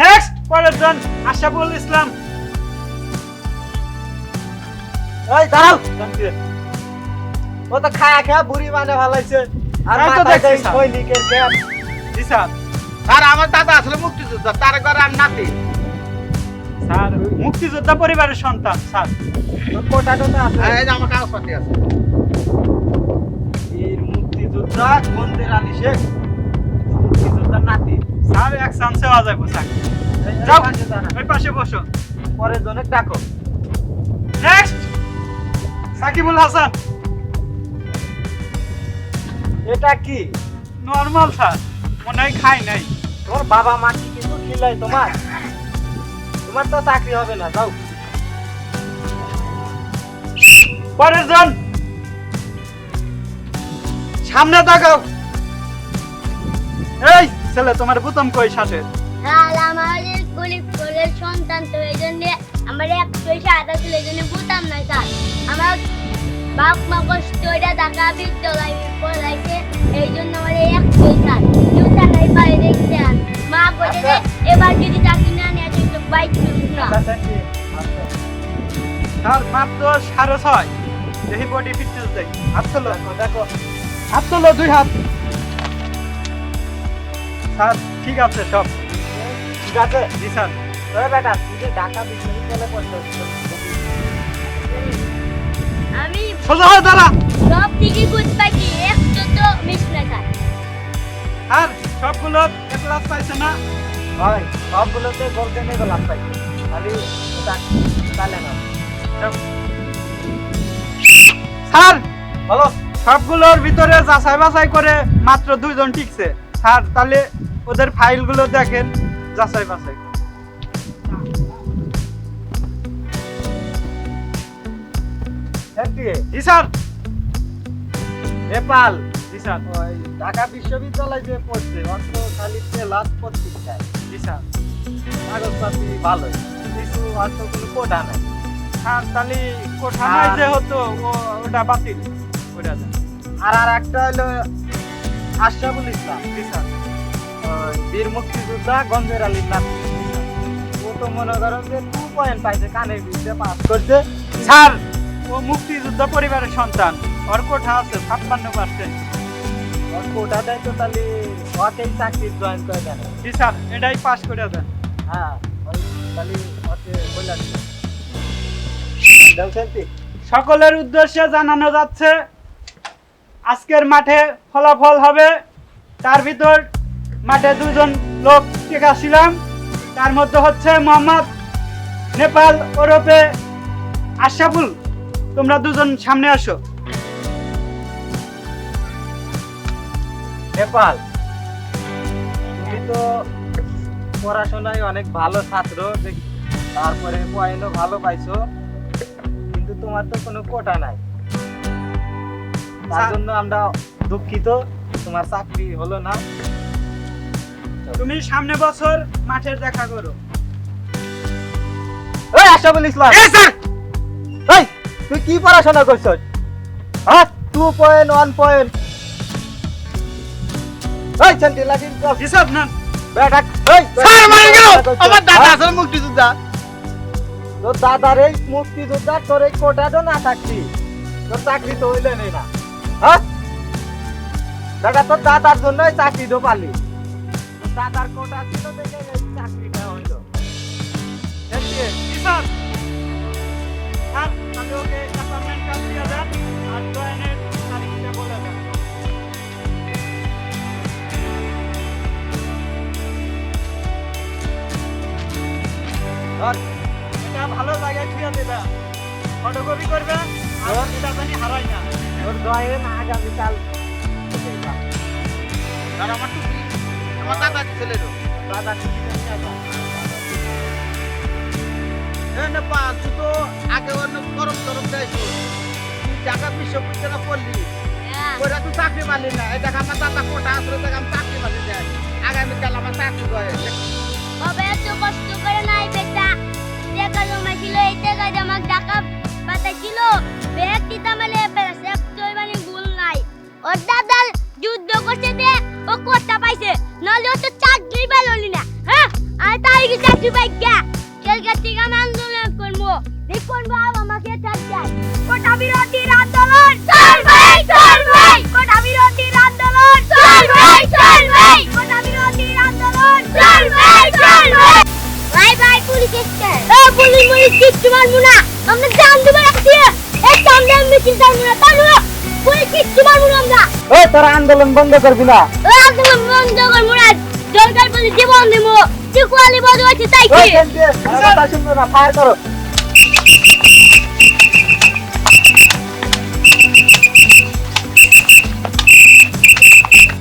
Next পরের জন আশাফুল ইসলাম। এই দাঁড়াও। ও তো খায়া খায়া বুড়ি মানে ভালাইছে আর তো মাথায় দেখছি, দেয় স্যার। সৈনিকের ক্যাপ। জি স্যার। স্যার আমার দাদা আসলে মুক্তিযোদ্ধা তার ঘরে আর নাতি। স্যার মুক্তিযোদ্ধা পরিবারের সন্তান স্যার। কোটা টোটা আছে? এই যে আমার কাগজপাতি আছে। বীর মুক্তিযোদ্ধা বন্দের আলী শেখ মুক্তিযোদ্ধার নাতি। এক চান্সে আওয়া যাব যাও ওই পাশে বসো। পরের জনের ডাকো। নেক্সট সাকিবুল হাসান। এটা কি? নর্মাল স্যার মনে হয় খাই নাই। তোর বাবা মা কি কিছু খিলাই তোমার? তোমার তো চাকরি হবে না যাও। পরের জন। সামনে তাকাও। এই! ছেলে তোমার বুতম কই সাথে? আর আমাদের গরিব ঘরের সন্তান তো এই জন্য আমার এক পয়সা আদা ছিল এই জন্য বুঝতাম না স্যার আমার বাপ মা কষ্ট করে টাকা বিদ্যালয় পড়াইছে এই জন্য আমার এক পয়সা। কেউ টাকাই পাই দেখতে মা বলে এবার যদি চাকরি না নেয় তো বাইক না। আচ্ছা? আচ্ছা। মাত্র সাড়ে ছয়। দেখি বডি ফিটনেস দেখি। হাত তোলো। দেখো, দেখো। হাত তোলো দুই হাত। স্যার ঠিক আছে সব। ঠিক আছে। জি স্যার। ওরে বেটা তুই যে ঢাকা বিশ্ববিদ্যালয়ে পড়ছিস আমি সোজা হয়ে দাঁড়া। সব পাইছি একটু তো মিস না আর সবগুলো ক্লাস পাইছে না? হয় সবগুলোতে গোল্ডেন এগুলো পাই খালি চালে না সব। স্যার বলো। সবগুলোর ভিতরে যাচাই বাছাই করে মাত্র দুইজন টিকছে। স্যার তাহলে ওদের ফাইলগুলো দেখেন যাচাই বাছাই। করে। জি স্যার। নেপাল জি স্যার। ওই ঢাকা বিশ্ববিদ্যালয় যে পড়ছে ওর তো খালি লাস্ট পত্রিকায় জি স্যার। কাগজপাতি ভালোই কিছু কোটা নাই। স্যার তাহলে কোঠায় যে হতো ওটা বাতিল। ওটা আর আর একটা হলো আশরাফুল ইসলাম বীর মুক্তিযোদ্ধা গঞ্জের আলীর নাতি ও তো মনে করেন যে টু পয়েন্ট পাইছে কানের বিদ্যে পাস করছে। স্যার ও মুক্তিযুদ্ধ পরিবারের সন্তান। ওর কোঠা আছে ছাপ্পান্ন পার্সেন্ট ওর কোটা দেয় তো তাহলে ওকেই চাকরি জয়েন করে দেন। জি স্যার এটাই পাস করে দেন। হ্যাঁ তাহলে ওকে বলে দিন দেখছেন কি সকলের উদ্দেশ্যে জানানো যাচ্ছে আজকের মাঠে ফলাফল হবে। তার ভিতর মাঠে দুজন লোক টিকা ছিলাম তার মধ্যে হচ্ছে মোহাম্মদ নেপাল ওরফে আশরাফুল। তোমরা দুজন সামনে আসো। নেপাল পড়াশোনায় অনেক ভালো ছাত্র তারপরে পয়েন্টও ভালো পাইছো। কিন্তু তোমার তো কোনো কোটা নাই। তার জন্য আমরা দুঃখিত তোমার চাকরি হলো না। তুমি সামনে বছর মাঠের দেখা করো। ওই আশাফুল ইসলাম। এই তুই কি পড়াশোনা করছিস? হ্যাঁ টু পয়েন্ট ওয়ান পয়েন্ট। এই লাগিন হিসাব বেটা এই স্যার মারা গেল! আমার দাদা হ্যাঁ? আসলে মুক্তিযোদ্ধা। তোর দাদার এই মুক্তিযোদ্ধা তোর এই কোটাটা না থাকতি তোর চাকরি তো হইলে নেই না। হ্যাঁ? দাদা তোর দাদার জন্য চাকরি তো পালি। দাদার কোটা ছিল দেখে এই চাকরিটা হইল। দেখছি জি স্যার স্যার তাহলে ওকে অ্যাপয়েন্টমেন্ট কার্ড দিয়ে দেন আর জয়েনের তারিখটা বলে দেন এটা ভালো জায়গায় ছুঁয়ে দেবে। ফটোকপি করবে আর হ্যাঁ। এটা জানি হারাই না। জয়েন আগামীকাল আর আমার টুপি আমার দাদা ছেলের দাদা ছুটিতে নিয়ে যা। নেপাল তুই তো আগে অনেক গরম গরম দেয়ছো তুই ঢাকা বিশ্ববিদ্যালয় পড়লি। ওরা তুই চাকরি পালি না। এই দেখা আমার দাদা কোটা আসলে দেখা আমি চাকরি পালি না আগামীকাল আমার চাকরি বাবা এত কষ্ট করে নাই বেটা? টাকা জমা ছিল এই টাকা জমা টাকা পাতা ছিল ব্যাগ দিতে সেফ ভুল নাই ওর দাদা যুদ্ধ করছে দে ও কোটা পাইছে, নাহলে ও তো চাকরি পেল না হ্যাঁ? আর হয়ে গেছে চাকরি পাই গা কালকে থেকে আমি আন্দোলন করব। দেখুন বাবা আমাকে থাকছে কোটা বিরোধীর আন্দোলন? চলবে চলবে কোটা বিরোধীর আন্দোলন? চলবে চলবে কোটা বিরোধীর আন্দোলন? চলবে চলবে বাই বাই পুলিশ এসছে। এ, পুলিশ পুলিশ, কিচ্ছু মারবো না। আমরা জান দেবো রাখছি এই সামনে চিন্তা করব না। পুলিশ কিচ্ছু মারবো আমরা ওই তোরা আন্দোলন বন্ধ করবি না ও আন্দোলন বন্ধ করব না দরকার বলে জীবন দেবো বদল আছে তাই কি না ফায়ার করো